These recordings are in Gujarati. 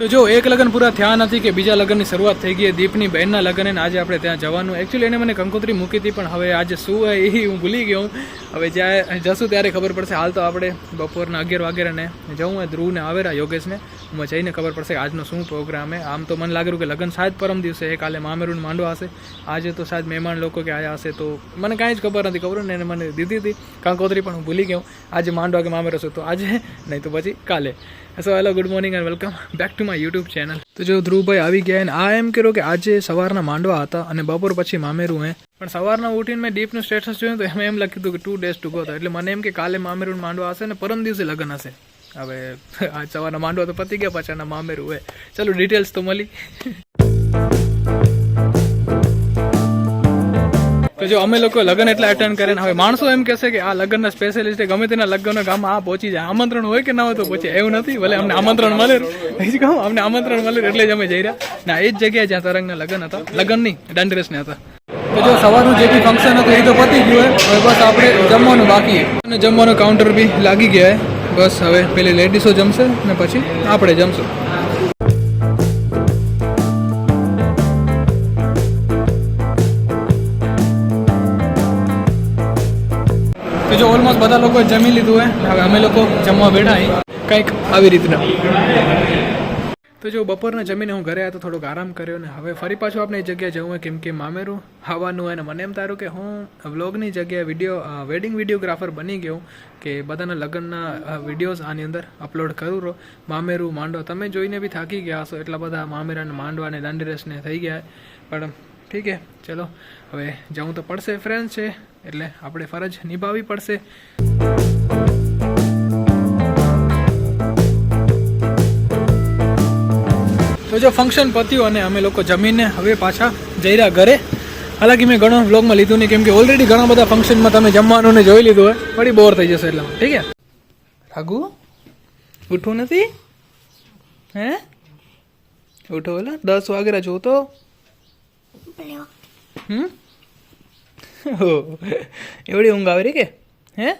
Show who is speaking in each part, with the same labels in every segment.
Speaker 1: તો જો એક લગ્ન પૂરા થયા નથી કે બીજા લગ્નની શરૂઆત થઈ ગઈ, દીપની બહેનના લગ્ન અને આજે આપણે ત્યાં જવાનું. એકચ્યુઅલી એને મને કંકોત્રી મૂકી હતી, પણ હવે આજે શું હોય એ હું ભૂલી ગયો હવે જ્યારે જશું ત્યારે ખબર પડશે. હાલ તો આપણે બપોરના અગિયાર વાગ્યાને જવું હોય ધ્રુવને આવેરા યોગેશને હું જઈને ખબર પડશે આજનો શું પ્રોગ્રામ હે. આમ તો મને લાગેલું કે લગ્ન શાયદ પરમ દિવસે એ કાલે મામેરું માંડવા હશે. આજે તો શાયદ મહેમાન લોકો કે આયા હશે તો મને કાંઈ જ ખબર નથી, ખબર ને? એને મને દીધી હતી કંકોત્રી, પણ હું ભૂલી ગયો આજે માંડવા કે મામેરો છું તો આજે, નહીં તો પછી કાલે. So hello good morning and welcome back to my YouTube channel તો જો ધ્રુવભાઈ આવી ગયા અને આ એમ કર્યો કે આજે સવારના માંડવા હતા અને બપોર પછી મામેરું હે. પણ સવારના ઉઠીને મેં દીપનું સ્ટેટસ જોયું તો એમાં એમ લખ્યું હતું કે ટુ ડેઝ ટુ ગો એટલે મને એમ કે કાલે મામેરું માંડવા હશે ને પરમ દિવસે લગ્ન હશે. હવે આજ સવારના માંડવા તો પતી ગયા પાછાના મામેરું હોય ચાલો ડિટેલ્સ તો મળી. તો જો અમે લોકો લગ્ન એટલે અટેન્ડ કરે ને, હવે માણસો એમ કહેશે કે આ લગ્નના સ્પેશિયલિસ્ટ ગમે તેના લગ્નના ગામમાં આ પહોંચી જાય. આમંત્રણ હોય કે ના હોય તો પહોંચે. એવું નથી. ભલે અમને આમંત્રણ મળે. એ અમને આમંત્રણ મળે એટલે જ અમે જઈ રહ્યા. ના, એ જ જગ્યાએ જ્યાં તરંગના લગ્ન હતા. લગ્ન નહીં દાંડરેસને હતા. તો જો સવારનું જે બી ફંક્શન હતું એ તો પતી ગયું હવે બસ આપણે જમવાનું બાકી અને જમવાનું કાઉન્ટર બી લાગી ગયા બસ હવે પેલી લેડીસો જમશે ને પછી આપણે જમશું. તો જો ઓલમોસ્ટ બધા લોકોએ જમી લીધું હે હવે અમે લોકો જમવા બેઠા કંઈક આવી રીતના. તો જો બપોરના જમીને હું ઘરે આવ્યો તો થોડોક આરામ કર્યો ને હવે ફરી પાછું આપણે એ જગ્યાએ જવું હોય કેમ કે મામેરું આવવાનું હોય ને મને એમ તારું કે હું વ્લોગની જગ્યાએ વીડિયો વેડિંગ વિડીયોગ્રાફર બની ગયો કે બધાના લગ્નના વિડીયોઝ આની અંદર અપલોડ કરું રહો. મામેરું માંડો, તમે જોઈને બી થાકી ગયા હશો. એટલા બધા મામેરાને માંડવા ને દાંડીરસને થઈ ગયા. પણ ઠીક હે? ચલો, હવે જવું તો પડશે ફ્રેન્ડ છે, એટલે આપણે ફરજ નિભાવવી પડશે. તો જો ફંક્શન પત્યું અને અમે લોકો જમીને હવે પાછા જઈ રહ્યા ઘરે. હાલાકી મેં ઘણો વ્લોગમાં લીધું નહીં, કેમ કે ઓલરેડી ઘણા બધા ફંક્શનમાં તમે જમવાનું ને જોઈ લીધું હોય વળી બોર થઈ જશે એટલે. ઠીક છે રાઘુ, ઉઠવું નથી? હે? ઉઠો એટલે દસ વાગે જોતો હો, એવડી ઊંઘ આવે કે હે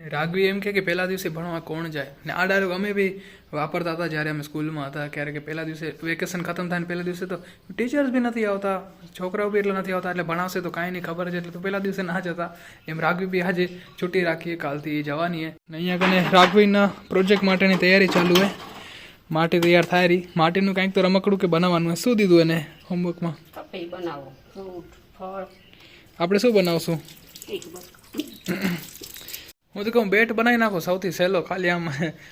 Speaker 1: રાઘવી એમ કે પહેલા દિવસે ભણવા કોણ જાય ને આ ડાયલોગ અમે બી વાપરતા હતા જ્યારે અમે સ્કૂલમાં હતા ક્યારે કે પહેલા દિવસે વેકેશન ખતમ થાય ને પહેલા દિવસે તો ટીચર્સ બી નથી આવતા છોકરાઓ બી એટલા નથી આવતા એટલે ભણાવશે તો કાંઈ નહીં ખબર છે એટલે તો પહેલા દિવસે ના જતા એમ રાઘવી બી આજે છૂટી રાખીએ કાલથી જવાની હે ને અહીંયા કને રાઘવીના પ્રોજેક્ટ માટેની તૈયારી ચાલુ હે માટી તૈયાર થાય રહી. માટીનું કંઈક તો રમકડું કે બનાવવાનું શું દીધું એને હોમવર્કમાં?
Speaker 2: બનાવો ફ્રૂટ ફળ.
Speaker 1: આપણે શું બનાવશું? હું તો કહું બેટ બનાવી નાખો સૌથી સહેલો ખાલી આમ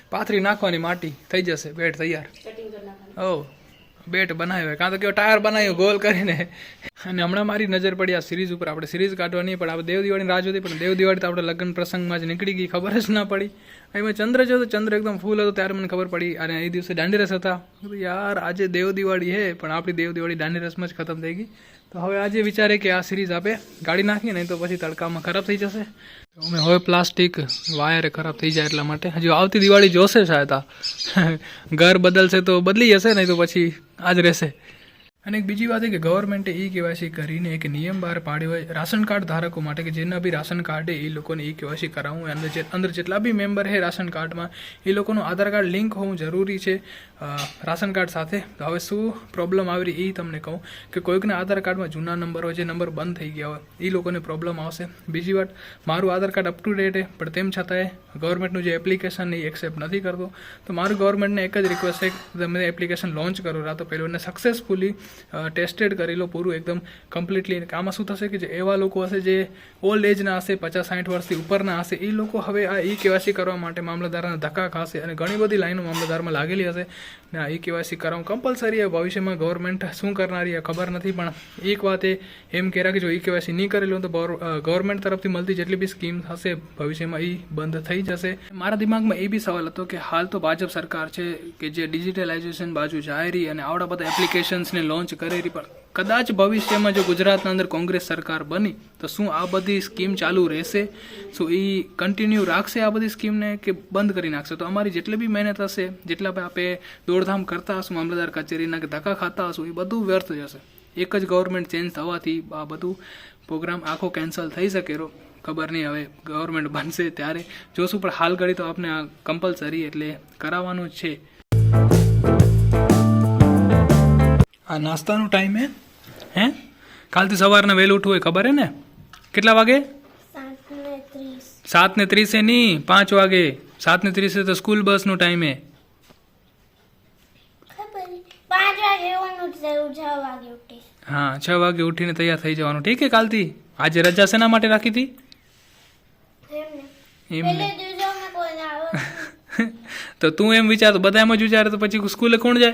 Speaker 1: પાથરી નાખવાની માટી. થઈ જશે બેટ તૈયાર. ઓ. બેટ બનાવ્યો. કાં તો કેવો ટાયર બનાવ્યો, ગોલ કરીને. અને હમણાં મારી નજર પડી આ સિરીઝ ઉપર. આપણે સિરીઝ કાઢવાની પણ આપણે દેવ દિવાળીની રાહ જોતી, પણ દેવ દિવાળી તો આપણે લગ્ન પ્રસંગમાં જ નીકળી ગઈ, ખબર જ ના પડી. એમાં ચંદ્ર જો તો ચંદ્ર એકદમ ફૂલ હતો, ત્યારે મને ખબર પડી. અને એ દિવસે દાંડીરસ હતા. યાર, આજે દેવ દિવાળી હે. પણ આપણી દેવ દિવાળી દાંડીરસમાં જ ખતમ થઈ ગઈ. તો હવે આજે વિચારે કે આ સિરીઝ આપે ગાડી નાખીએ નહીં તો પછી તડકામાં ખરાબ થઈ જશે. અમે હવે પ્લાસ્ટિક વાયર ખરાબ થઈ જાય એટલા માટે. હજુ આવતી દિવાળી જોશે શાયદ આ. ઘર બદલશે તો બદલી જશે, નહીં તો પછી આ જ રહેશે. અને એક બીજી વાત એ કે ગવર્મેન્ટે ઈ કેવાયસી કરીને એક નિયમ બહાર પાડ્યો હોય, રાશન કાર્ડ ધારકો માટે કે જેના બી રાશન કાર્ડ એ લોકોને ઈ કેવાયસી કરાવવું. અંદર જે, અંદર જેટલા બી મેમ્બર છે રાશન કાર્ડમાં એ લોકોનું આધાર કાર્ડ લિંક હોવું જરૂરી છે. રાશન કાર્ડ સાથે. તો હવે શું પ્રોબ્લેમ આવી રહી? એ તમને કહું કે કોઈકના આધાર કાર્ડમાં જૂના નંબર હોય, જે નંબર બંધ થઈ ગયા હોય એ લોકોને પ્રોબ્લેમ આવશે. બીજી વાત, મારું Aadhaar card up to date છે, પણ તેમ છતાંય ગવર્મેન્ટનું જે એપ્લિકેશન એ એક્સેપ્ટ નથી કરતો. તો મારું ગવર્મેન્ટને એક જ રિક્વેસ્ટ છે કે તમે એપ્લિકેશન લોન્ચ કરો રાતો પહેલું એને સક્સેસફુલી ટેસ્ટેડ કરી લો પૂરું એકદમ કમ્પ્લીટલી આમાં શું થશે કે જે એવા લોકો હશે જે ઓલ્ડ એજના હશે, પચાસ સાઠ વર્ષથી ઉપરના હશે એ લોકો હવે આ ઈ કેવાયસી કરવા માટે મામલતદારના ધક્કા ખાશે અને ઘણી બધી લાઈનો મામલતદારમાં લાગેલી હશે. ને આ ઈ કેવાયસી કરાવું કમ્પલસરી એ ભવિષ્યમાં ગવર્મેન્ટ શું કરનારી એ ખબર નથી, પણ એક વાત એ એમ કહેરા કે જો ઈ કેવાયસી નહીં કરેલું તો ગવર્મેન્ટ તરફથી મળતી જેટલી બી સ્કીમ હશે, ભવિષ્યમાં એ બંધ થઈ જશે. મારા દિમાગમાં એ બી સવાલ હતો કે હાલ તો ભાજપ સરકાર છે કે જે ડિજિટલાઇઝેશન બાજુ જાય અને આવડા બધા એપ્લિકેશન્સને લોન્ચ કરી કરેલી પણ કદાચ ભવિષ્યમાં જો ગુજરાતના અંદર કોંગ્રેસ સરકાર બની, તો શું આ બધી સ્કીમ ચાલુ રહેશે? શું એ કન્ટિન્યુ રાખશે આ બધી સ્કીમને કે બંધ કરી નાખશે? તો અમારી જેટલી બી મહેનત હશે, જેટલા આપણે દોડધામ કરતા હશું, મામલતદાર કચેરીના કે ધક્કા ખાતા હશું, એ બધું વ્યર્થ જશે. એક જ ગવર્મેન્ટ ચેન્જ થવાથી આ બધું પ્રોગ્રામ આખો કેન્સલ થઈ શકે રો ખબર નહીં હવે ગવર્મેન્ટ બનશે ત્યારે. જોશું, પણ હાલ ઘડી તો આપણે આ કમ્પલસરી એટલે કરાવવાનું છે. આ નાસ્તાનો ટાઈમ હે? હે? કાલથી સવારના વહેલું ઉઠવું હોય ખબર હે ને? કેટલા વાગે?
Speaker 3: સાત ને ત્રીસ
Speaker 1: નહીં પાંચ વાગે. સાત ને ત્રીસે તો સ્કૂલ બસનો ટાઈમ હે. હા? છ વાગે ઉઠીને તૈયાર થઈ જવાનું. ઠીક છે કાલથી? આજે રજા શેના માટે રાખી હતી?
Speaker 3: એમને.
Speaker 1: તો તું એમ વિચાર તો બધા એમ જ વિચારે તો પછી સ્કૂલે કોણ જાય?